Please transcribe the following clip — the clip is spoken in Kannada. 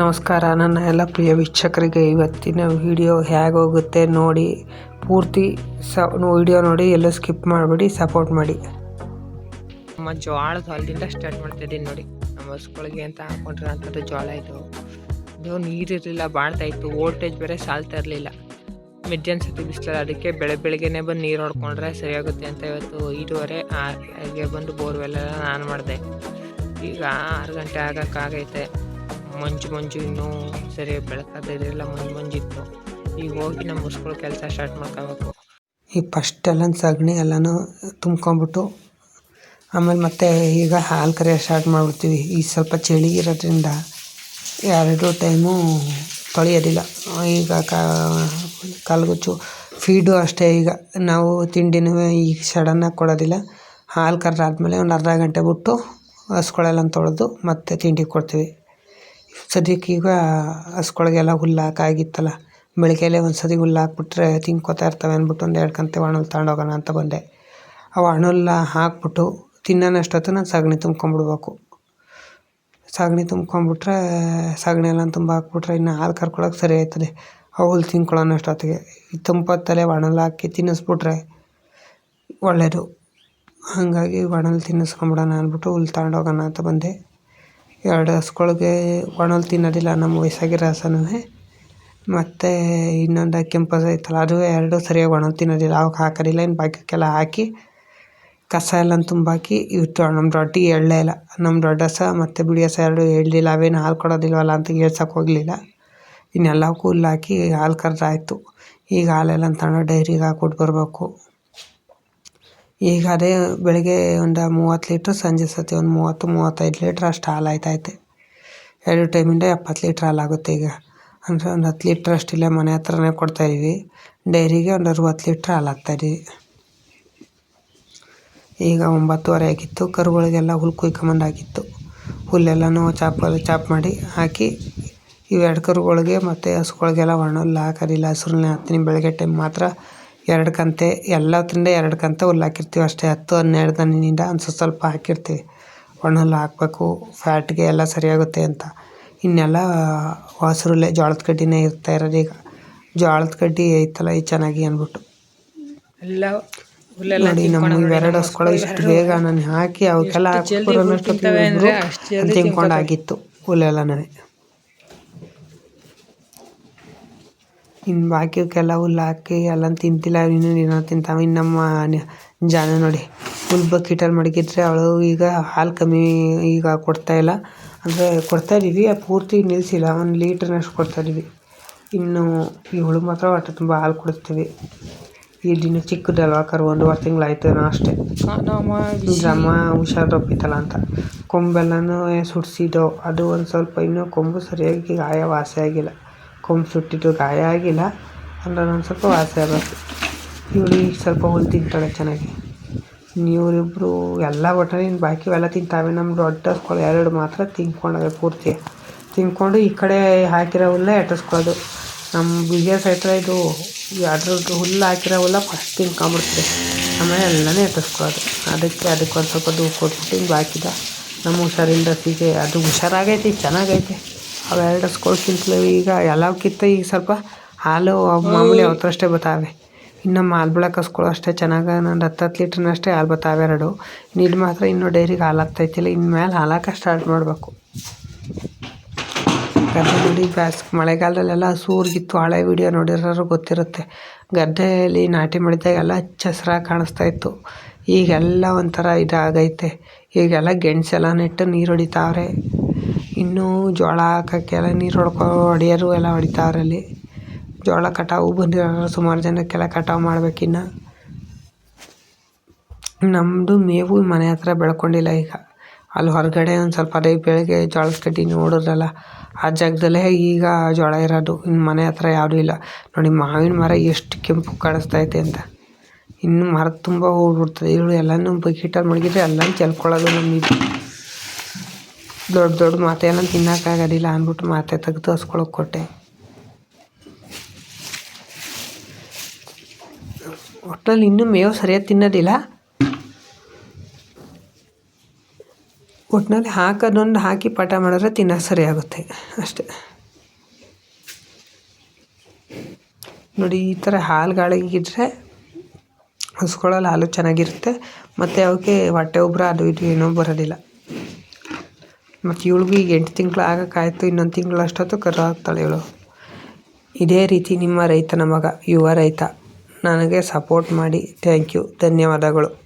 ನಮಸ್ಕಾರ. ನನ್ನ ಎಲ್ಲ ಪ್ರಿಯ ವೀಕ್ಷಕರಿಗೆ ಇವತ್ತಿನ ವಿಡಿಯೋ ಹೇಗೋಗುತ್ತೆ ನೋಡಿ, ಪೂರ್ತಿ ಸ ವಿಡಿಯೋ ನೋಡಿ, ಎಲ್ಲೂ ಸ್ಕಿಪ್ ಮಾಡಿಬಿಡಿ ಸಪೋರ್ಟ್ ಮಾಡಿ. ನಮ್ಮ ಜೋಳದ ಹೊಲದಿಂದ ಸ್ಟಾರ್ಟ್ ಮಾಡ್ತಿದ್ದೀನಿ ನೋಡಿ. ನಮ್ಮ ಹಸ್ಗಳಿಗೆ ಅಂತ ಹಾಕೊಂಡ್ರೆ ಅಂಥದ್ದು ಜೋಳ ಇದು. ಇದು ನೀರಿರಲಿಲ್ಲ ಬಾಳ್ತಾ ಇತ್ತು. ವೋಲ್ಟೇಜ್ ಬೇರೆ ಸಾಲ್ತಾ ಇರಲಿಲ್ಲ. ಮಿಡ್ಜನ್ ಸತಿ ಬಿಸಿಲಲ್ಲ, ಅದಕ್ಕೆ ಬೆಳೆ ಬೆಳಗ್ಗೆನೆ ಬಂದು ನೀರು ಹೊಡ್ಕೊಂಡ್ರೆ ಸರಿಯಾಗುತ್ತೆ ಅಂತ ಇವತ್ತು ಐದೂವರೆ ಹಾಗೆ ಬಂದು ಬೋರ್ವೆಲ್ಲ ನಾನು ಮಾಡಿದೆ. ಈಗ ಆರು ಗಂಟೆ ಆಗಕ್ಕಾಗೈತೆ. ಮಂಜು ಮಂಜು ಇನ್ನೂ ಸರಿ ಬೆಳಕಾದಿರಲಿಲ್ಲ ಮಂಜು ಮಂಜಿತ್ತು ಈಗ ಹೋಗಿ ನಮ್ಮ ಮುಸ್ಗಳು ಕೆಲಸ ಸ್ಟಾರ್ಟ್ ಮಾಡ್ಕೋಬೇಕು. ಈಗ ಫಸ್ಟ್ ಎಲ್ಲ ಸಗಣಿ ಎಲ್ಲನೂ ತುಂಬ್ಕೊಂಬಿಟ್ಟು ಆಮೇಲೆ ಮತ್ತೆ ಈಗ ಹಾಲು ಕರೆಯೋ ಸ್ಟಾರ್ಟ್ ಮಾಡಿಬಿಡ್ತೀವಿ. ಈ ಸ್ವಲ್ಪ ಚಳಿ ಇರೋದ್ರಿಂದ ಎರಡು ಟೈಮು ತೊಳೆಯೋದಿಲ್ಲ. ಈಗ ಕಾಲ್ಗುಚ್ಚು ಫೀಡು ಅಷ್ಟೇ ಈಗ. ನಾವು ತಿಂಡಿನೂ ಈಗ ಸಡನ್ನಾಗಿ ಕೊಡೋದಿಲ್ಲ. ಹಾಲು ಕರೆದಾದ್ಮೇಲೆ ಒಂದು ಅರ್ಧ ಗಂಟೆ ಬಿಟ್ಟು ಹಸ್ಗಳೆಲ್ಲ ತೊಳೆದು ಮತ್ತೆ ತಿಂಡಿ ಕೊಡ್ತೀವಿ. ಸದ್ಯಕ್ಕೆ ಈಗ ಹಸ್ಗಳಿಗೆಲ್ಲ ಹುಲ್ಲು ಹಾಕಾಗಿತ್ತಲ್ಲ ಬೆಳಗ್ಗೆಲೆ ಒಂದು ಸತಿ ಹುಲ್ಲು ಹಾಕ್ಬಿಟ್ರೆ ತಿನ್ಕೋತಾ ಇರ್ತವೆ ಅಂದ್ಬಿಟ್ಟು ಒಂದು ಎರಡು ಕಂತೆ ಒಣಲ್ ತಗೊಂಡೋಗೋಣ ಅಂತ ಬಂದೆ. ಆ ಒಣಲ್ಲ ಹಾಕ್ಬಿಟ್ಟು ತಿನ್ನೋಷ್ಟೊತ್ತು ನಾನು ಸಗಣಿ ತುಂಬ್ಕೊಂಬಿಡ್ಬೇಕು. ಸಗಣಿ ತುಂಬ್ಕೊಂಬಿಟ್ರೆ ಸಗಣಿ ಎಲ್ಲ ತುಂಬ ಹಾಕ್ಬಿಟ್ರೆ ಇನ್ನು ಹಾಲು ಕರ್ಕೊಳಕ್ಕೆ ಸರಿ ಆಯ್ತದೆ. ಅವು ಹುಲ್ಲು ತಿನ್ಕೊಳ್ಳೋಷ್ಟೊತ್ತಿಗೆ ಈ ತಂಪೊತ್ತಲ್ಲೇ ಒಣಲ್ ಹಾಕಿ ತಿನ್ನಿಸ್ಬಿಟ್ರೆ ಒಳ್ಳೆಯದು ಹಾಗಾಗಿ ಒಣಲ್ ತಿನ್ನಿಸ್ಕೊಂಬಿಡೋಣ ಅಂದ್ಬಿಟ್ಟು ಹುಲ್ಲು ತಗೊಂಡೋಗೋಣ ಅಂತ ಬಂದೆ. ಎರಡು ಹಸುಗಳಿಗೆ ಒಣಲ್ ತಿನ್ನೋದಿಲ್ಲ, ನಮ್ಮ ವಯಸ್ಸಾಗಿರೋ ಹಸನೂ ಮತ್ತು ಇನ್ನೊಂದು ಕೆಂಪು ಐತಲ್ಲ ಅದು ಎರಡು ಸರಿಯಾಗಿ ಒಣಲ್ ತಿನ್ನೋದಿಲ್ಲ. ಅವಕ್ಕೆ ಹಾಕೋದಿಲ್ಲ ಇನ್ನು ಬಾಕಿಕ್ಕೆಲ್ಲ ಹಾಕಿ, ಕಸ ಎಲ್ಲ ತುಂಬಾಕಿ ಇಟ್ಟು ನಮ್ಮ ದೊಡ್ಡ ಎಳ್ಳೇ ಇಲ್ಲ ನಮ್ಮ ದೊಡ್ಡ ಹಸು ಮತ್ತು ಬಿಡಿ ಹಸ ಎರಡು ಎಳ್ಳಿಲ್ಲ, ಅವೇನು ಹಾಲು ಕೊಡೋದಿಲ್ವಲ್ಲ ಅಂತ ಹೇಳ್ಸೋಕೆ ಹೋಗಲಿಲ್ಲ. ಇನ್ನೆಲ್ಲವಕ್ಕೂ ಹುಲ್ಲು ಹಾಕಿ ಹಾಲು ಕರೆದಾಯ್ತು ಈಗ ಹಾಲೆಲ್ಲ ತಗೊಂಡು ಡೈರಿಗೆ ಹಾಕ್ಬಿಟ್ಟು ಬರಬೇಕು. ಈಗ ಅದೇ ಬೆಳಗ್ಗೆ ಒಂದು ಮೂವತ್ತು ಲೀಟ್ರ್ ಸಂಜೆ ಸತಿ ಒಂದು ಮೂವತ್ತು, ಮೂವತ್ತೈದು ಲೀಟ್ರ್ ಅಷ್ಟು ಹಾಲು ಆಯ್ತೈತೆ ಎರಡು ಟೈಮಿಂದ ಎಪ್ಪತ್ತು ಲೀಟ್ರ್ ಹಾಲಾಗುತ್ತೆ ಈಗ. ಅಂದರೆ ಒಂದು ಹತ್ತು ಲೀಟ್ರ್ ಅಷ್ಟು ಇಲ್ಲೇ ಮನೆ ಹತ್ರನೇ ಕೊಡ್ತಾಯಿದ್ದೀವಿ ಡೈರಿಗೆ ಒಂದು ಅರವತ್ತು ಲೀಟ್ರ್ ಹಾಲು ಹಾಕ್ತಾಯಿದ್ದೀವಿ ಈಗ ಒಂಬತ್ತುವರೆ ಆಗಿತ್ತು. ಕರುಗಳಿಗೆಲ್ಲ ಹುಲ್ಲು ಕುಯ್ಕೊಂಬಂದು ಹಾಕಿತ್ತು ಹುಲ್ಲೆಲ್ಲನೂ ಚಾಪಲ್ಲಿ ಚಾಪ್ ಮಾಡಿ ಹಾಕಿ ಇವೆರಡು ಕರುಗಳಿಗೆ ಮತ್ತು ಹಸುಗಳಿಗೆಲ್ಲ ಒಣಹುಲ್ಲು ಹಾಕೋದಿಲ್ಲ. ಹಸ್ರನ್ನೇ ಹಾಕ್ತೀನಿ ಬೆಳಗ್ಗೆ ಟೈಮ್ ಮಾತ್ರ. ಎರಡು ಕಂತೆ ಎಲ್ಲದ್ರಿಂದ ಎರಡು ಕಂತೆ ಹುಲ್ಲು ಹಾಕಿರ್ತೀವಿ ಅಷ್ಟೇ. ಹತ್ತು ಹನ್ನೆರಡು ದನದಿಂದ ಒಂದು ಸ್ವಲ್ಪ ಹಾಕಿರ್ತೀವಿ. ಒಣಹುಲ್ಲು ಹಾಕಬೇಕು ಫ್ಯಾಟ್ಗೆ ಎಲ್ಲ ಸರಿಯಾಗುತ್ತೆ ಅಂತ. ಇನ್ನೆಲ್ಲ ಹಸ್ರುಲ್ಲೇ ಜೋಳದ ಕಡ್ಡಿನೇ ಇರ್ತಾ ಇರೋದು ಈಗ. ಜೋಳದ ಕಡ್ಡಿ ಐತಲ್ಲ ಇದು ಚೆನ್ನಾಗಿ ಅಂದ್ಬಿಟ್ಟು. ಎಲ್ಲ ನೋಡಿ ನಮ್ಮ ಇವೆರಡು ಹಸ್ಕೊಳ ಇಷ್ಟು ಬೇಗ ನಾನು ಹಾಕಿ ಅವಕ್ಕೆಲ್ಲ ಹಾಕ್ಬಿಟ್ಟು ತಿನ್ಕೊಂಡಾಗಿತ್ತು ಹುಲ್ಲೆಲ್ಲನೇ ಇನ್ನು ಬಾಕಿ ಕೆಲವು ಹಾಕಿ ಎಲ್ಲ ತಿಂತಿಲ್ಲ, ಇನ್ನೂ ಏನೋ ತಿಂತಾವೆ. ಇನ್ನು ನಮ್ಮ ಜಾನ ನೋಡಿ ಫುಲ್ ಬಕೆಟಲ್ಲಿ ಮಡಗಿದ್ರೆ ಅವಳು ಈಗ ಹಾಲು ಕಮ್ಮಿ ಈಗ ಕೊಡ್ತಾ ಇಲ್ಲ. ಅಂದರೆ ಕೊಡ್ತಾಯಿದ್ದೀವಿ ಪೂರ್ತಿ ನಿಲ್ಲಿಸಿಲ್ಲ ಒಂದು ಲೀಟ್ರ್ನಷ್ಟು ಕೊಡ್ತಾಯಿದ್ದೀವಿ ಇನ್ನು ಇವಳು ಮಾತ್ರ ಹೊಟ್ಟೆ ತುಂಬ ಹಾಲು ಕೊಡಿಸ್ತೀವಿ ಈ ದಿನ ಚಿಕ್ಕದಲ್ವ ಕರು ಒಂದೂವರೆ ತಿಂಗಳಾಯ್ತು ಅಷ್ಟೇ. ನಮ್ಮ ಹುಷಾರು ತಪ್ಪಿತ್ತಲ್ಲ ಅಂತ. ಕೊಂಬೆಲ್ಲನೂ ಸುಡಿಸಿದ್ದೋ ಅದು ಒಂದು ಸ್ವಲ್ಪ ಇನ್ನೂ ಕೊಂಬು ಸರಿಯಾಗಿ ಗಾಯ ವಾಸಿ ಆಗಿಲ್ಲ. ಕೊಂಬು ಸುಟ್ಟಿದ್ದು ಗಾಯ ಆಗಿಲ್ಲ. ಅಂದ್ರೆ ಒಂದು ಸ್ವಲ್ಪ ವಾಸಿ ಆಗಬೇಕು. ಇವಳು ಈಗ ಸ್ವಲ್ಪ ಹುಲ್ಲು ತಿಂತಾಳೆ ಚೆನ್ನಾಗಿ. ಇವರಿಬ್ಬರು ಎಲ್ಲ ಒಟ್ಟಾರೆ ಇನ್ನು ಬಾಕಿವೆಲ್ಲ ತಿಂತಾವೆ. ನಮ್ಮ ದೊಡ್ಡ ಹಸ್ಗಳು ಎರಡು ಮಾತ್ರ ತಿನ್ಕೊಂಡವೆ ಪೂರ್ತಿ. ತಿನ್ಕೊಂಡು ಈ ಕಡೆ ಹಾಕಿರೋ ಹುಲ್ಲೇ ಎಟ್ಟಿಸ್ಕೊಳ್ಳೋದು ನಮ್ಮ ಬಿಗಿಯ ಸೈಟ್ರ ಇದು ಅದ್ರದ್ದು ಹುಲ್ಲು ಹಾಕಿರೋ ಹುಲ್ಲ ಫಸ್ಟ್ ತಿನ್ಕೊಂಬಿಡ್ತದೆ ಆಮೇಲೆ ಎಲ್ಲನೇ ಎಟ್ಟಿಸ್ಕೊಳ್ಳೋದು ಅದಕ್ಕೆ ಅದಕ್ಕೆ ಒಂದು ಸ್ವಲ್ಪ ದೂರ ಕೊಟ್ಬಿಟ್ಟು ಹಿಂಗೆ ಬಾಕಿದ. ನಮ್ಮ ಹುಷಾರಿಂದ ಸೀಗೆ ಅದು ಹುಷಾರಾಗೈತಿ, ಚೆನ್ನಾಗೈತೆ. ಅವೆರಡು ಹಸ್ಕೊಳ್ಕಿಂತಲೂ ಈಗ ಎಲ್ಲವಕ್ಕಿಂತ ಈಗ ಸ್ವಲ್ಪ ಹಾಲು ಮಾಮೂಲಿ ಅವತ್ತಷ್ಟೇ ಬರ್ತಾವೆ ಇನ್ನು ಹಾಲು ಬೆಳಕ್ಕೆ ಹಸ್ಗಳು ಅಷ್ಟೇ ಚೆನ್ನಾಗಿ ಒಂದು ಹತ್ತು ಹತ್ತು ಲೀಟ್ರ್ನಷ್ಟೇ ಹಾಲು ಬರ್ತಾವೆ ಎರಡು. ಇದು ಮಾತ್ರ ಇನ್ನೂ ಡೈರಿಗೆ ಹಾಲು ಆಗ್ತೈತಿಲ್ಲ ಇನ್ಮೇಲೆ ಮೇಲೆ ಹಾಕೋ ಸ್ಟಾರ್ಟ್ ಮಾಡಬೇಕು. ಗದ್ದೆ ನೋಡಿ ಬ್ಯಾಸ್ ಮಳೆಗಾಲದಲ್ಲೆಲ್ಲ ಸೂರ್ಗಿತ್ತು ಹಳೆ ವಿಡಿಯೋ ನೋಡಿರೋರು ಗೊತ್ತಿರುತ್ತೆ. ಗದ್ದೆಯಲ್ಲಿ ನಾಟಿ ಮಾಡಿದಾಗೆಲ್ಲ ಹಚ್ಚ ಹಸ್ರಾಗಿ ಕಾಣಿಸ್ತಾ ಇತ್ತು. ಈಗೆಲ್ಲ ಒಂಥರ ಇದಾಗೈತೆ. ಈಗೆಲ್ಲ ಗೆಣಸೆಲ್ಲ ನೆಟ್ಟು ನೀರು ಹೊಡಿತಾವ್ರೆ. ಇನ್ನೂ ಜೋಳ ಹಾಕೋಕ್ಕೆಲ್ಲ ನೀರು ಹೊಡ್ಕೋ ಹೊಡೆಯೋರು ಎಲ್ಲ ಹೊಡಿತಾವ್ರೆ ಅಲ್ಲಿ. ಜೋಳ ಕಟಾವು ಬಂದಿರೋರು ಸುಮಾರು ಜನಕ್ಕೆಲ್ಲ ಕಟಾವು ಮಾಡ್ಬೇಕಿನ್ನು ನಮ್ಮದು ಮೇವು ಮನೆ ಹತ್ರ ಬೆಳ್ಕೊಂಡಿಲ್ಲ ಈಗ. ಅಲ್ಲಿ ಹೊರಗಡೆ ಒಂದು ಸ್ವಲ್ಪ ಅದೇ ಬೆಳಗ್ಗೆ ಜೋಳದ ಕಡ್ಡಿ ನೋಡಿದ್ರಲ್ಲ, ಆ ಜಾಗದಲ್ಲೇ ಈಗ ಜೋಳ ಇರೋದು. ಇನ್ನು ಮನೆ ಹತ್ರ ಯಾವುದೂ ಇಲ್ಲ. ನೋಡಿ ಮಾವಿನ ಮರ ಎಷ್ಟು ಕೆಂಪು ಕಾಣಿಸ್ತೈತೆ ಅಂತ. ಇನ್ನು ಮರ ತುಂಬ ಹೋಗ್ಬಿಡ್ತದೆ. ಇವಳು ಎಲ್ಲನೂ ಬಕೀಟಲ್ಲಿ ಮಡಗಿದ್ರೆ ಎಲ್ಲನೂ ಚೆಲ್ಕೊಳ್ಳೋದು ನಮಗೆ ದೊಡ್ಡ ದೊಡ್ಡ ಮಾತೆ ಎಲ್ಲ ತಿನ್ನೋಕ್ಕಾಗೋದಿಲ್ಲ ಅಂದ್ಬಿಟ್ಟು ಮಾತೆ ತೆಗೆದು ಹಸ್ಕೊಳಕ್ಕೆ ಕೊಟ್ಟೆ. ಒಟ್ಟಲ್ಲಿ ಇನ್ನೂ ಮೇವು ಸರಿಯಾಗಿ ತಿನ್ನೋದಿಲ್ಲ. ಒಟ್ಟಿನಲ್ಲಿ ಹಾಕೋದೊಂದು ಹಾಕಿ ಪಾಠ ಮಾಡಿದ್ರೆ ತಿನ್ನೋಕೆ ಸರಿ ಆಗುತ್ತೆ ಅಷ್ಟೇ. ನೋಡಿ, ಈ ಥರ ಹಾಲುಗಳಿಗಿದ್ರೆ ಹಸ್ಕೊಳ್ಳಲ್ಲಿ ಹಾಲು ಚೆನ್ನಾಗಿರುತ್ತೆ. ಮತ್ತು ಅವಕ್ಕೆ ಹೊಟ್ಟೆ ಉಬ್ಬರ ಅದು ಇದು ಏನೂ ಬರೋದಿಲ್ಲ. ಮತ್ತು ಇವಳಿಗೂ ಈಗ ಎಂಟು ತಿಂಗಳು ಆಗೋಕ್ಕಾಯ್ತು, ಇನ್ನೊಂದು ತಿಂಗಳು ಅಷ್ಟೊತ್ತು ಕರು ಆಗ್ತಾಳೆ ಇವಳು. ಇದೇ ರೀತಿ ನಿಮ್ಮ ರೈತನ ಮಗ, ಯುವ ರೈತ. ನನಗೆ ಸಪೋರ್ಟ್ ಮಾಡಿ ಥ್ಯಾಂಕ್ ಯು ಧನ್ಯವಾದಗಳು.